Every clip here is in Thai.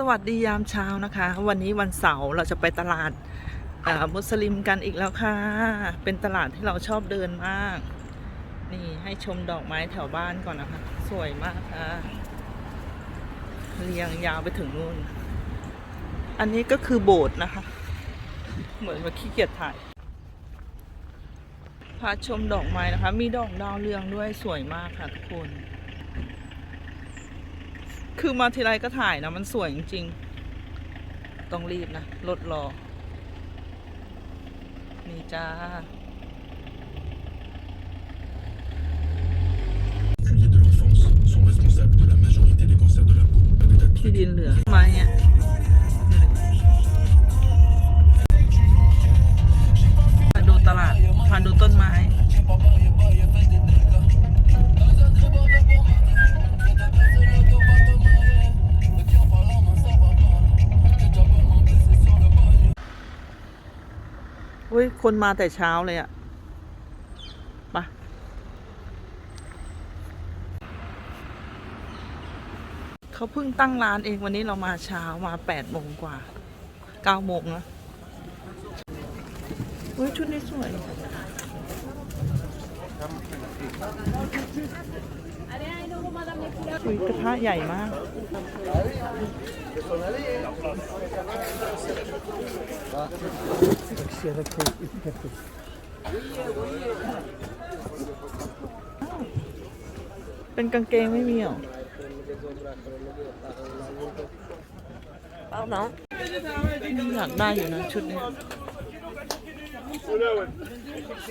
สวัสดียามเช้านะคะ วันนี้วันเสาร์เราจะไปตลาดอ่อมุสลิมกันอีกแล้วค่ะ เป็นตลาดที่เราชอบเดินมาก นี่ให้ชมดอกไม้แถวบ้านก่อนนะคะ สวยมากค่ะ เรียงยาวไปถึงนู่น อันนี้ก็คือโบสถ์นะคะ เหมือนว่าขี้เกียจถ่าย พาชมดอกไม้นะคะ มีดอกดาวเรืองด้วยสวยมากค่ะทุกคน คือมาทีไรก็ถ่ายนะ มันสวยจริงๆ ต้องรีบนะ รถรอ นี่จ้า คนมาแต่เช้าเลยอะไปะเขาเพิ่งตั้งร้านเองวันนี้เรามาเช้ามาแปดโมงกว่าเก้าโมงนะเฮ้ยชุดนี้สวย คุยกระทะใหญ่มาก เป็นกางเกงไม่มีหรอ Pardon อยากได้อยู่นะชุดนี้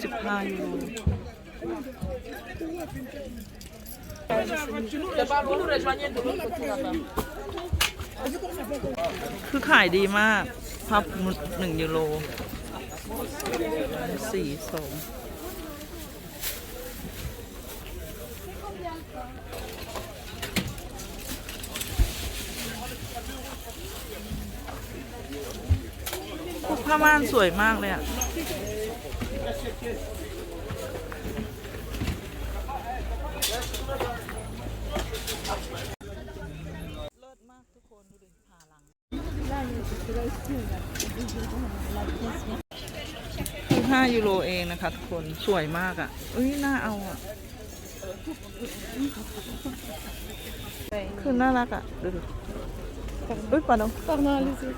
สิบห้ายูโร คือขายดีมาก พับหนึ่งยูโรสี่สองผ้าม่านสวยมากเลยอะ เลิศมากทุกคนดูดิผ่าหลัง คือห้ายูโรเองนะคะทุกคนสวยมากอะเอ้ยน่าเอาอะ คือน่ารักอะ ดูดิอุ้ยปาดง Pardon, allez-y.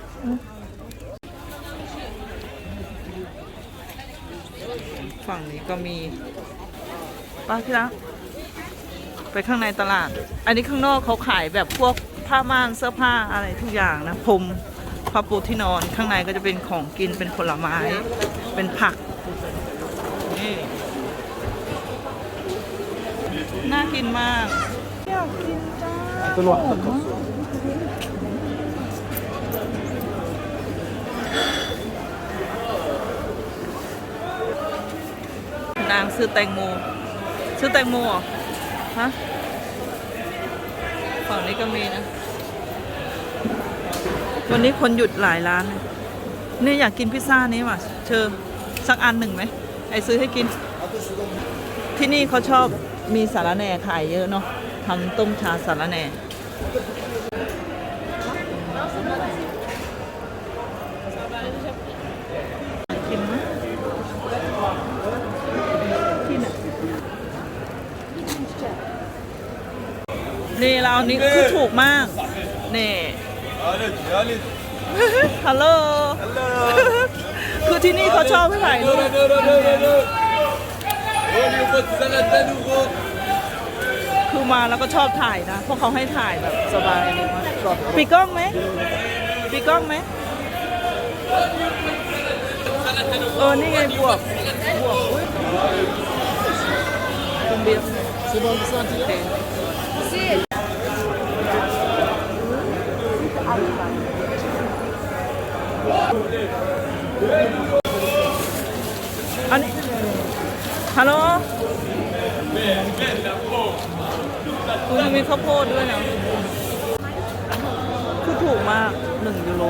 ฝั่งนี้ก็มีป้าที่รักไปข้างในตลาด อันนี้ข้างนอกเขาขายแบบพวกผ้าม่านเสื้อผ้าอะไรทุกอย่างนะพรม ผ้าปูที่นอนข้างในก็จะเป็นของกินเป็นผลไม้ เป็นผักนี่น่ากินมากอยากกินจ้าหอมมากนางซื้อแตงโมซื้อแตงโมเหรอฮะฝั่งนี้ก็มีนะ วันนี้คนหยุดหลายร้านเลยนี่อยากกินพิซซ่านี้ว่ะ เชิญสักอันหนึ่งไหมไอซื้อให้กิน ที่นี่เขาชอบมีสารแหน่ขายเยอะเนาะทำต้มชาสารแหน่นี่เรานนี้คือถูกมาก นี่ ฮัลโหล คือที่นี่เขาชอบให้ถ่ายรูปคือมาแล้วก็ชอบถ่ายนะ เพราะเขาให้ถ่ายแบบสบายเลยมากปีกล้องไหมปีกล้องไหมเออ นี่ไงบวกบวกอุ้ยคุณเบียร์ C'est bon, ça, โอเค อันนี้ฮัลโหลคุณมีข้าวโพดด้วยนะคือถูกมากหนึ่งยูโร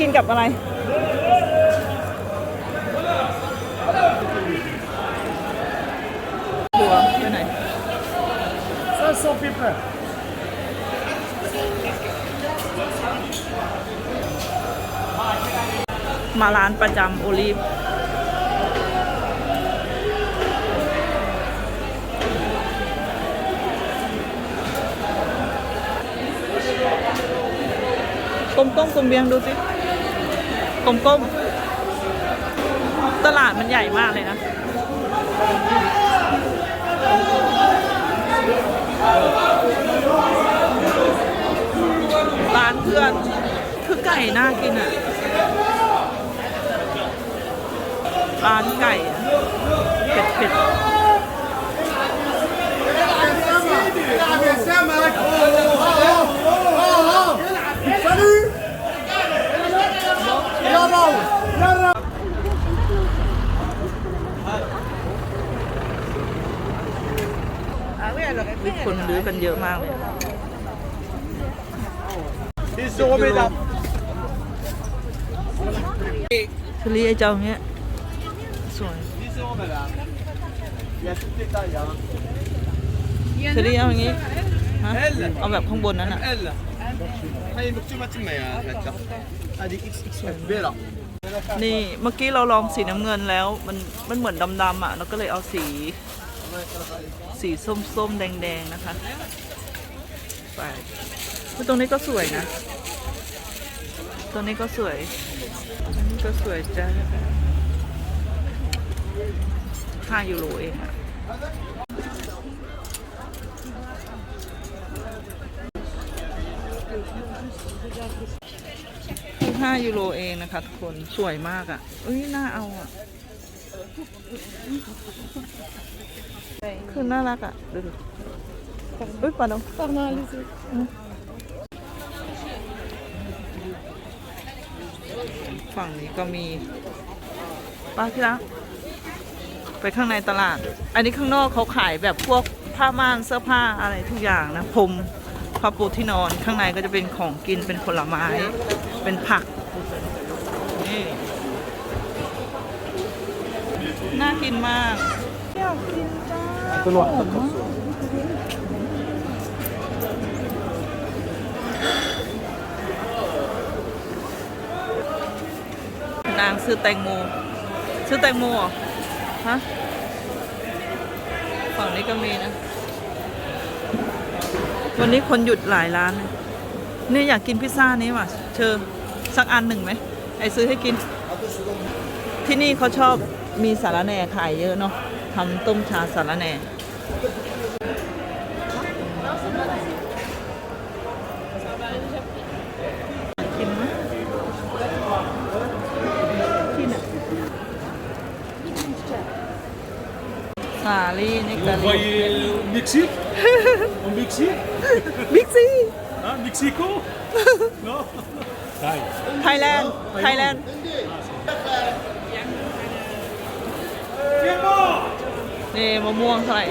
กินกับอะไรบัว ไปไหน500 people. มาร้านประจำโอลีฟกลมต้มกลมเบียงดูสิ กลมต้มตลาดมันใหญ่มากเลยนะ ร้านเพื่อน คือไก่น่ากินอะ ร้านไก่เผ็ดเผ็ด มีคนซื้อ กันเยอะมากเลยที่โซไะเลไอเจ้าเนี้ยสวยทะเลเอาอย่างงี้ฮะเอาแบบข้างบนนั้นอะ นี่เมื่อกี้เราลองสีน้ำเงินแล้ว มันมันเหมือนดำๆอะ เราก็เลยเอาสี สีส้มๆ แดงๆ นะคะไปตรงนี้ก็สวยนะ ตรงนี้ก็สวยอันนี้ก็สวยจ้าห้ายูโรเองอะคือห้ายูโรเองนะคะทุกคน สวยมากอะ่ะ เอ้ย น่าเอาอะ คือน่ารักอะดูดูอุ้ยปาดง Pardon, allez-y. ฝั่งนี้ก็มีป้าที่รักไปข้างในตลาด อันนี้ข้างนอกเขาขายแบบพวกผ้าม่านเสื้อผ้าอะไรทุกอย่างนะพรมผ้าปูที่นอนข้างในก็จะเป็นของกินเป็นผลไม้ เป็นผักนี่น่ากินมากอยากกิน จ้าหอมมากนางซื้อแตงโม ซื้อแตงโมเหรอฮะ ฝั่งนี้ก็มีนะ วันนี้คนหยุดหลายร้านเลยนี่อยากกินพิซซ่านี้ว่ะ เชิญสักอันหนึ่งไหม ไอซื้อให้กิน ที่นี่เขาชอบมีสารแหน่ขายเยอะเนาะ ทำต้มชาสาระแหน่สาลี่นิกาลีมิกซี่มิกซี่มิกซี่มิกซิโกไทยแลนด์ไทยแลนด์ Tiempo. นี่มะม่วงเท่าไหร่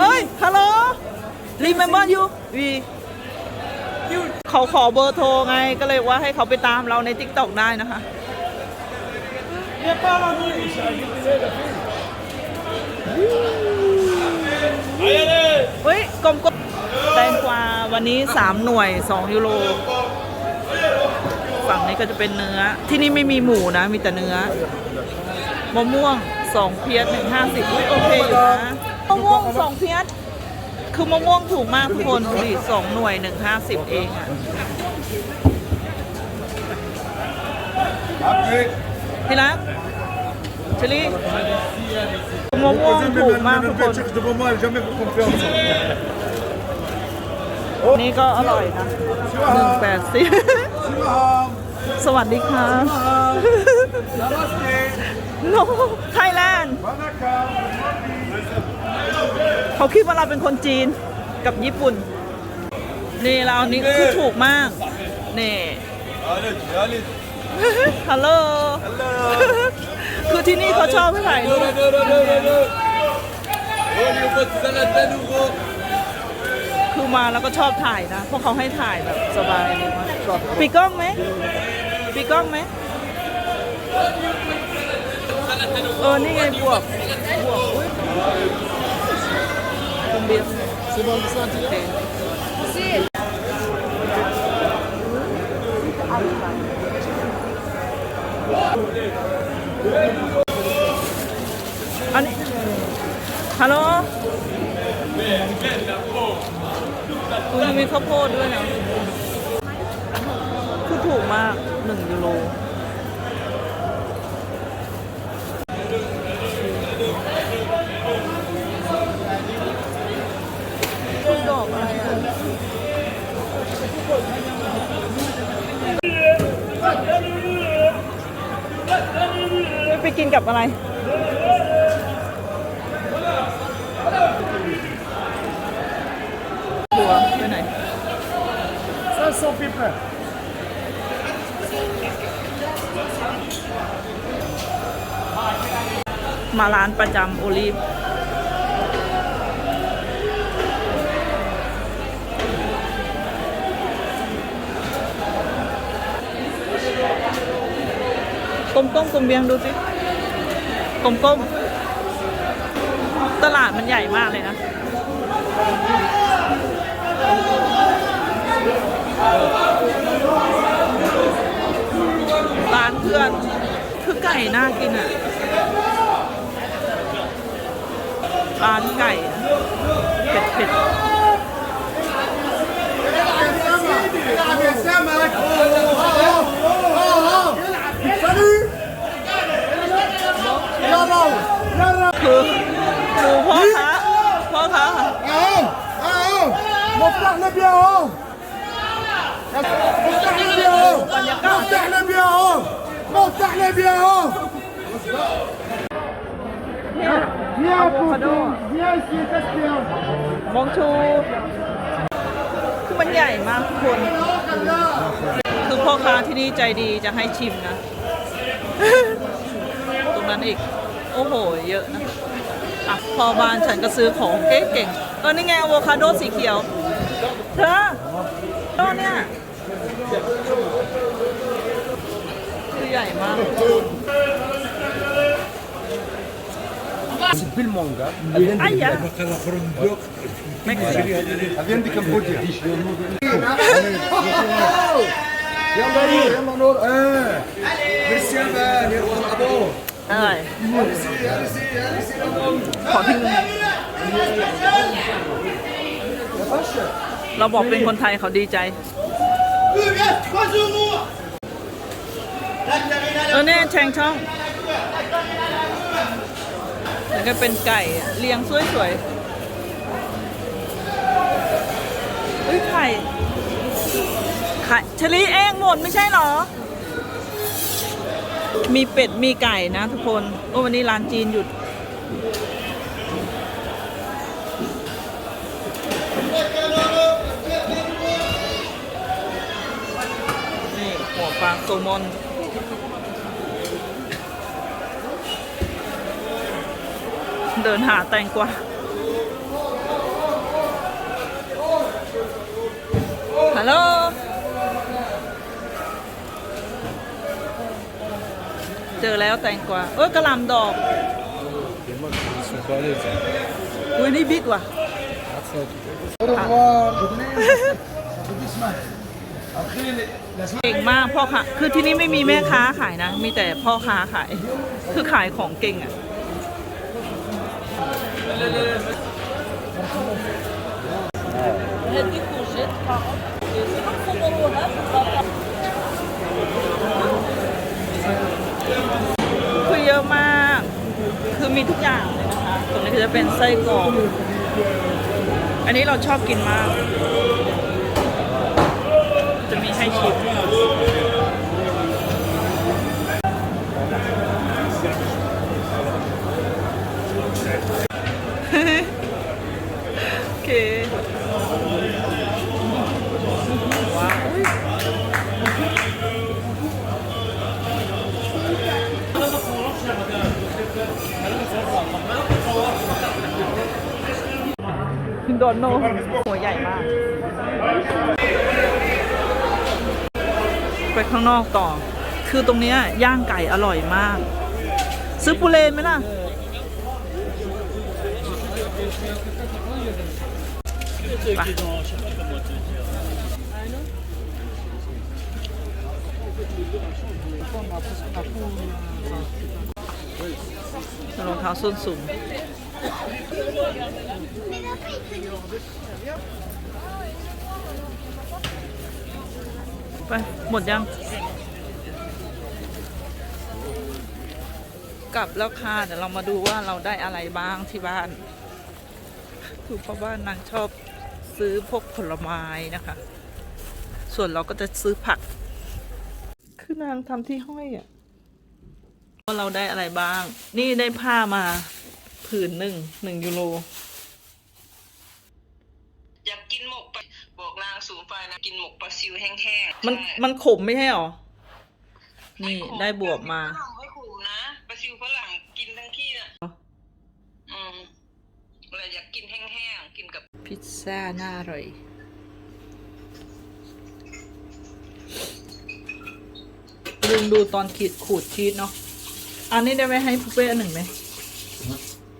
เฮ้ย ฮัลโหล remember you we เขาขอเบอร์โทรไง ก็เลยว่าให้เขาไปตามเราใน t ิ k t o k ได้นะคะ เฮ้ยกลมๆแตงกวาวันนี้ 3 หน่วย 2 ยูโร ฝั่งนี้ก็จะเป็นเนื้อ ที่นี่ไม่มีหมูนะ มีแต่เนื้อ มะม่วง2เพียสหนึ่งห้าสิบโอเคอยู่นะมะม่วง2เพียสคือมะม่วงถูกมากทุกคนดูดิสองหน่วยหนึ่งห้าสิบเองอะพี่รักเชลี่มะม่วงถูกมากทุกคนนี่ก็อร่อยนะหนึ่งแปดสิบ สวัสดีค่ะ Namaste. โนไทยแลนด์เขาคิดว่าเราเป็นคนจีนกับญี่ปุ่น นี่เราอันนี้คือถูกมาก นี่ Allez, allez. ฮัลโหลคือที่นี่เขาชอบให้ถ่ายรูปมาแล้วก็ชอบถ่ายนะ เพราะเขาให้ถ่ายแบบสบายเลยมากปีกล้องไหม ปีกล้องไหมเออ นี่ไงบวกบวกอุ้ยคุณเบียร์ C'est bon, ça, tu โอเคอันนี้ฮัลโหลคุณมีข้าวโพดด้วยนะคือถูกมาก หนึ่งยูโรคุณดอกอะไรอะไปกินกับอะไรบัวไปไหน500 people. มาร้านประจำโอลีฟกลมก้มกลมเบียงดูสิกลมก้มตลาดมันใหญ่มากเลยนะ ร้านเพื่อน คือไก่น่ากินอะ ร้านไก่อะเผ็ดเผ็ด Salut Bravo Bravo คือดูพ่อค้าพ่อค้า Ah Ah Montagne le bien haut Montagne le bien haut Montagne le bien haut Montagne le bien haut เนี่ย Viens Avocado. Poupou Viens ici, Caspian มองชู คือมันใหญ่มากทุกคน คือพ่อค้าที่นี่ใจดีจะให้ชิมนะ ตรงนั้นอีก โอ้โห เยอะนะอะพอบ้านฉันก็ซื้อของเก่งๆเออนี่ไงอะโวคาโดสีเขียว เธอต้นเนี่ยคือใหญ่มาก C'est plus le manga. ไอ้ยะ Elle vient de Cambodge. يلا يلا نور ايه ميرسي يا مان يلا ابو อร่อยขอทิ้งเราบอกเป็นคนไทยเขาดีใจ เออเนี่ยแชงช่อง แล้วก็เป็นไก่เรียงสวยๆเฮ้ยไข่ ไข่ชลีเองหมดไม่ใช่เหรอ มีเป็ดมีไก่นะทุกคนโอ้วันนี้ร้านจีนหยุด นี่หัวปลาโซลมอน ดินหาแตงกวาฮัลโหลเจอแล้วแตงกวาเอ้ยกระหลำดอกอุ้ยนี่บิ๊กว่ะ Au revoir. เก่งมากพ่อค้าคือที่นี่ไม่มีแม่ค้าขายนะ มีแต่พ่อค้าขาย คือขายของเก่งอะ คือเยอะมาก คือมีทุกอย่างเลยนะคะตรงนี้ก็จะเป็นไส้กรอก อันนี้เราชอบกินมาก จะมีให้ชิม นโนหัวใหญ่มาก ไปข้างนอกต่อ คือตรงนี้ย่างไก่อร่อยมาก ซื้อปูเลนไหมล่ะ รองเท้าส้นสูง ไป หมดยัง กลับแล้วค่ะ เดี๋ยวเรามาดูว่าเราได้อะไรบ้างที่บ้าน คือเพราะว่านางชอบซื้อพวกผลไม้นะคะ ส่วนเราก็จะซื้อผัก คือนางทำที่ห้อยอะว่าเราได้อะไรบ้าง นี่ได้ผ้ามา ผืนหนึ่งหนึ่งยูโรอยากกินหมกปลาบอกนางสูงไปนะกินหมกปลาซิวแห้งๆมันใช่มันขมไม่ใช่หรอ นี่ได้บวบมาฝรั่งไม่ขมนะปลาซิวฝรั่งกินทั้งที่น่ะอ๋ออืมเราอยากกินแห้งๆกินกับพิซซ่าน่าอร่อย ลืมดูตอนขีดขูดชีสเนาะ อันนี้ได้ไหมให้ปุเป้อันหนึ่งไหม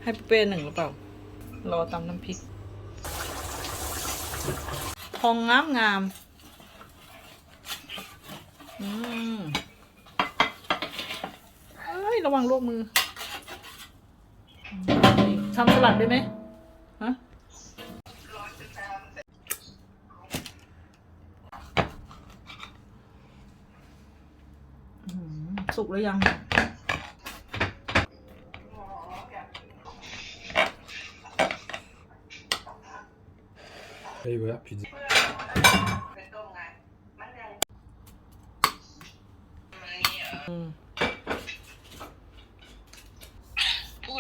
ให้ปุเป้หนึ่งหรือเปล่า รอตำน้ำพริก ทองงามงามอืมเอ้ย ระวังลวกมือทำสลัดได้ไหมฮะสุกหรือยัง Et voilà, pizza. เป็นต้มไงมันยังมันนี่เออ อืม พู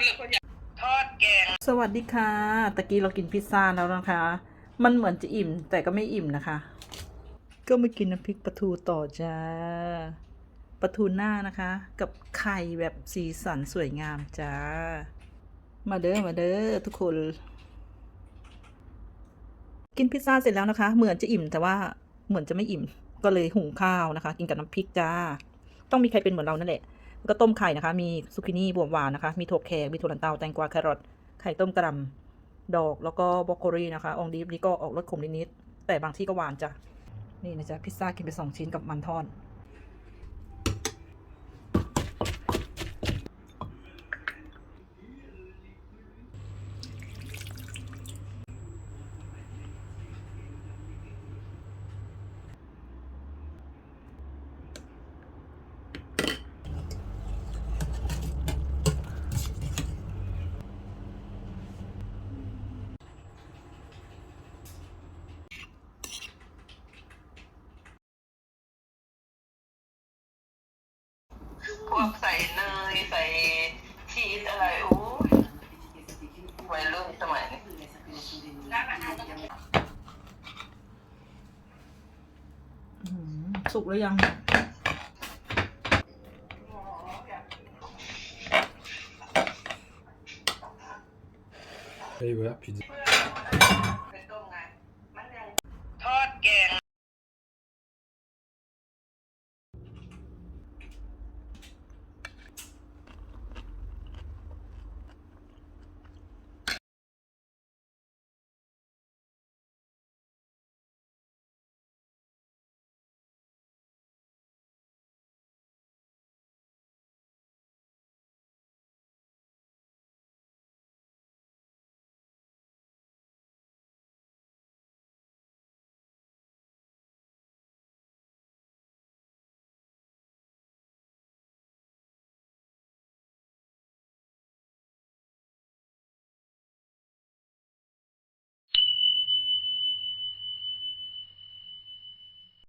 ดแล้วก็อยากทอดแกงสวัสดีค่ะ ตะกี้เรากินพิซซ่าแล้วนะคะ มันเหมือนจะอิ่มแต่ก็ไม่อิ่มนะคะ ก็มากินน้ำพริกปลาทูต่อจ้าปลาทูหน้านะคะ กับไข่แบบสีสันสวยงามจ้า มาเด้อมาเด้อทุกคน กินพิซซ่าเสร็จแล้วนะคะ เหมือนจะอิ่มแต่ว่าเหมือนจะไม่อิ่ม ก็เลยหุงข้าวนะคะ กินกับน้ำพริกจ้า ต้องมีใครเป็นเหมือนเรานั่นแหละก็ต้มไข่นะคะ มีซุกินี่บวบหวานนะคะ มีถั่วแขกมีถั่วลันเตาแตงกวาแครอทไข่ต้มกระหลำดอกแล้วก็บรอกโคลีนะคะอองดีฟนี่ก็ออกรสขมนิดๆแต่บางที่ก็หวานจ้ะนี่นะจ๊ะพิซซ่ากินไปสองชิ้นกับมันทอด พวกใส่เนยใส่ชีสอะไรโอ้ยวัยรุ่นสมัยนี้อื้อหือสุกหรือยัง Et voilà, pizza.